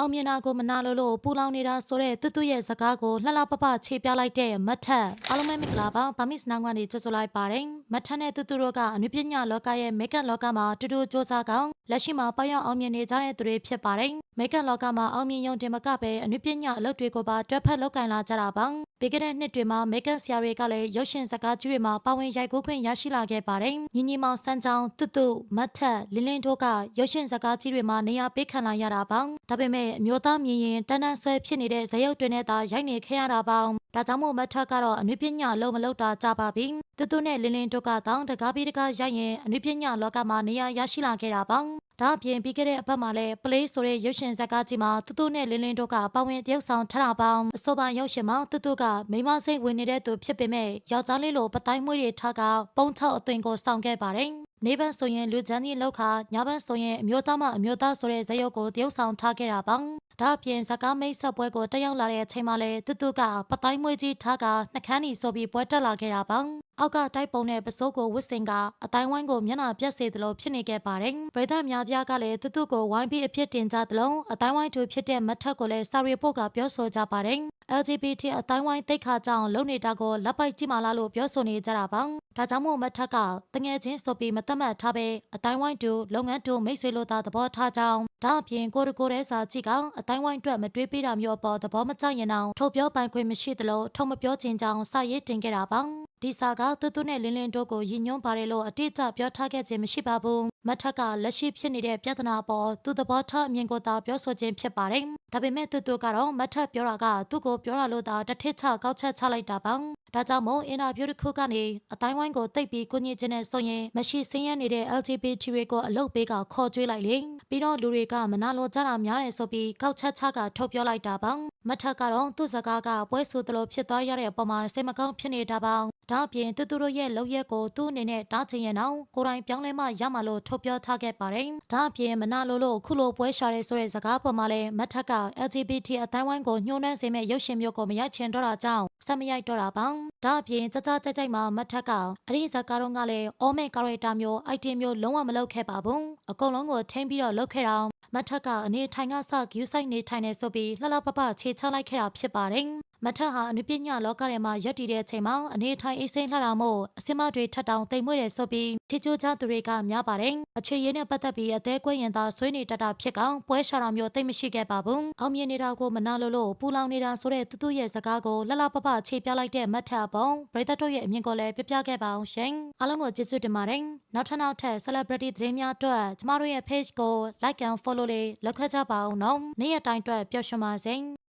အောင်မြင်တာကိုမနာလို့လို့ပူလောင်နေတာဆိုတဲ့တွတ်တွတ်ရဲ့စကားကိုလှလှပပခြေပြလိုက်တဲ့မတ်ထက်အားလုံးပဲမင်္ဂလာပါဗာမစ်နောင်ကနေကြိုဆိုလိုက်ပါတယ်မတ်ထက်နဲ့တွတ်တွတ်တို့ကအနုပညာလောကရဲ့မေကပ်လောကမှာတူတူစ조사ကောင်လက်ရှိမှာပေါက်ရောက်အောင်မြင်နေကြတဲ့သူတွေဖြစ်ပါတယ်မေကပ်လောကမှာအောင်မြင်ရုံတင်မကပဲအနုပညာအလုပ်တွေကိုပါတွက်ဖက်လောက်ကင်လာကြတာပါ ပြီးခဲ့တဲ့နှစ်တွေမှာမေကပ်ဆရာတွေကလည်းရုပ်ရှင်စကားကြီးတွေမှာပါဝင်ရိုက်ကူးခွင့်ရရှိလာခဲ့ပါတယ်ညီညီမောင်စန်းချောင်းတွတ်တွတ်မတ်ထက်လင်းလင်းတို့ကရုပ်ရှင်စကားကြီးတွေမှာနေရာပေးခံလာရတာပါဒါပေမဲ့အမျိုးသားမြင်ရင်တန်းတန်းဆွဲဖြစ်နေတဲ့ဇယုတ်တွေနဲ့သာရိုက်နေခဲ့ရတာပါဒါကြောင့်မို့မတ်ထက်ကတော့အနုပညာလုံးမလုံးတာကြပါပြီတွတ်တွတ်နဲ့လင်းလင်းတို့ကတောင်းတကားပြီးတကားရိုက်ရင်အနုပညာလောကမှာနေရာရရှိလာခဲ့တာပါ ဒါအပြင်ပြီးခဲ့တဲ့အပတ်မှာလည်း play ဆိုတဲ့ရုပ်ရှင်ဇာတ်ကားကြီးမှာတူတူနဲ့လင်းလင်းတို့ကပါဝင်တရုပ်ဆောင်ထတာပေါင်းအစောပိုင်းရုပ်ရှင်မှာတူတူကမိန်းမစိတ်ဝင်နေတဲ့သူဖြစ်ပေမဲ့ယောက်ျားလေးလိုပတိုင်းမွေးတွေထားကပုံထောက်အသွင်ကိုစောင့်ခဲ့ပါတယ်။နေဘန်ဆိုရင်လူချမ်းကြီးလောက်ခါညဘန်ဆိုရင်အမျိုးသားမအမျိုးသားဆိုတဲ့ဇာတ်ရုပ်ကိုတရုပ်ဆောင်ထားခဲ့တာပါ။ဒါအပြင်ဇာတ်ကားမိတ်ဆက်ပွဲကိုတက်ရောက်လာတဲ့အချိန်မှာလည်းတူတူကပတိုင်းမွေးကြီးထားကနှကန်းကြီးဆိုပြီးပွဲတက်လာခဲ့တာပါ။အောက်ကတိုက်ပုံနဲ့ပစိုးကိုဝစ်စင်ကအတိုင်းဝိုင်းကိုမျက်နှာပြတ်စေသလိုဖြစ်နေခဲ့ပါတယ်။ပြည်သက်များပြားကလည်းတူတူကိုဝိုင်းပြီးအဖြစ်တင်ကြသလိုအတိုင်းဝိုင်းသူဖြစ်တဲ့မတ်ထက်ကိုလည်းစာရီပို့ကပြောဆိုကြပါတယ်။ LGBT အတိုင်းဝိုင်းတိတ်ခါကြောင်လုံနေတာကိုလက်ပိုက်ကြည့်မလားလို့ပြောဆိုနေကြတာပါ။ဒါကြောင့်မို့မတ်ထက်ကတငယ်ချင်းဆိုပြီးမသက်မှတ်ထားပဲအတိုင်းဝိုင်းတူလုပ်ငန်းတူမိတ်ဆွေလို့သာသဘောထားကြောင်းဒါအပြင်ကိုရကိုရဲစာကြည့်ကအတိုင်းဝိုင်းအတွက်မတွေးပေးတာမျိုးအပေါ်သဘောမကျရင်အောင်ထုတ်ပြောပိုင်ခွင့်မရှိသလိုထုတ်မပြောချင်ကြောင်းစာရေးတင်ခဲ့တာပါ။ ဒီစာကတူတူနဲ့လင်းလင်းတို့ကိုရည်ညွှန်းပါတယ်လို့အတိအကျပြောထားခဲ့ခြင်းမရှိပါဘူး။မတ်ထက်ကလက်ရှိဖြစ်နေတဲ့ပြဿနာအပေါ်သူသဘောထားအမြင်ကိုသာပြောဆိုခြင်းဖြစ်ပါတယ်။ဒါပေမဲ့တူတူကတော့မတ်ထက်ပြောတာကသူ့ကိုပြောတာလို့သာတစ်ထစ်ချကောက်ချက်ချလိုက်တာပါ။ ဒါကြောင့်မို့အင်တာဗျူးတစ်ခုကနေအတိုင်းဝိုင်းကိုတိတ်ပြီးကိုညစ်ခြင်းနဲ့ဆိုရင်မရှိစင်းရဲနေတဲ့ LGBT တွေကိုအလုတ်ပေးကခေါ်ကြွေးလိုက်လေပြီးတော့လူတွေကမနာလိုကြတာများတယ်ဆိုပြီးကောက်ချက်ချကထုတ်ပြောလိုက်တာပါမထက်ကတော့သူ့စကားကပွဲဆိုသလိုဖြစ်သွားရတဲ့အပေါ်မှာစိတ်မကောင်းဖြစ်နေတာပါဒါအပြင်သူသူတို့ရဲ့လောက်ရက်ကိုသူ့အနေနဲ့တားချင်ရင်တော့ကိုယ်တိုင်ပြောင်းလဲမှရမှာလို့ထုတ်ပြောထားခဲ့ပါတယ်။ဒါအပြင်မနာလိုလို့ခုလိုပွဲရှာရဲဆိုတဲ့စကားပေါ်မှာလည်းမထက်က LGBT အတိုင်းဝိုင်းကိုညှိုးနှမ်းစေမဲ့ရုပ်ရှင်မျိုးကိုမရိုက်ချင်တော့တာကြောင့်ဆက်မရိုက်တော့တာပါ။ဒါအပြင်ကြကြကြိုက်ကြိုက်မှာမထက်ကအဲ့ဒီဇာတ်ကားတော့ကလည်းအောမဲကာရက်တာမျိုး item မျိုးလုံးဝမလုပ်ခဲ့ပါဘူး။အကုန်လုံးကိုထိမ့်ပြီးတော့လုပ်ခဲ့တာမထက်ကအနေထိုင်ကစဂယူးဆိုင်နေထိုင်နေဆိုပြီးလှလှပပခြေချလိုက်ခဲ့တာဖြစ်ပါတယ်။ မထက်ဟာအနုပညာလောကထဲမှာရက်တည်တဲ့အချိန်မှာအနေထိုင်အိစိမ့်လှတာမို့အစင်မတွေထပ်တောင်တိမ်မွေ့တယ်ဆိုပြီးချီချိုးကြသူတွေကများပါတယ်။အခြေရင်းနဲ့ပတ်သက်ပြီးအသေးကွဲရင်သာဆွေးနေတတ်တာဖြစ်ကောင်ပွဲရှာတာမျိုးတိတ်မရှိခဲ့ပါဘူး။အောင်မြင်နေတာကိုမနာလို့လို့ပူလောင်နေတာဆိုတဲ့တူတူရဲ့စကားကိုလှလှပပခြေပြလိုက်တဲ့မထက်အပေါ်ပရိသတ်တို့ရဲ့အမြင်ကိုလည်းပြပြခဲ့ပါအောင်ရှင်။အားလုံးကိုကျေးဇူးတင်ပါတယ်။နောက်ထပ်နောက်ထပ် celebrity သတင်းများအတွက်ကျမတို့ရဲ့ page ကို like and follow လေးလုပ်ခဲ့ကြပါအောင်နော်။နေ့ရက်တိုင်းအတွက်ပျော်ရွှင်ပါစေ။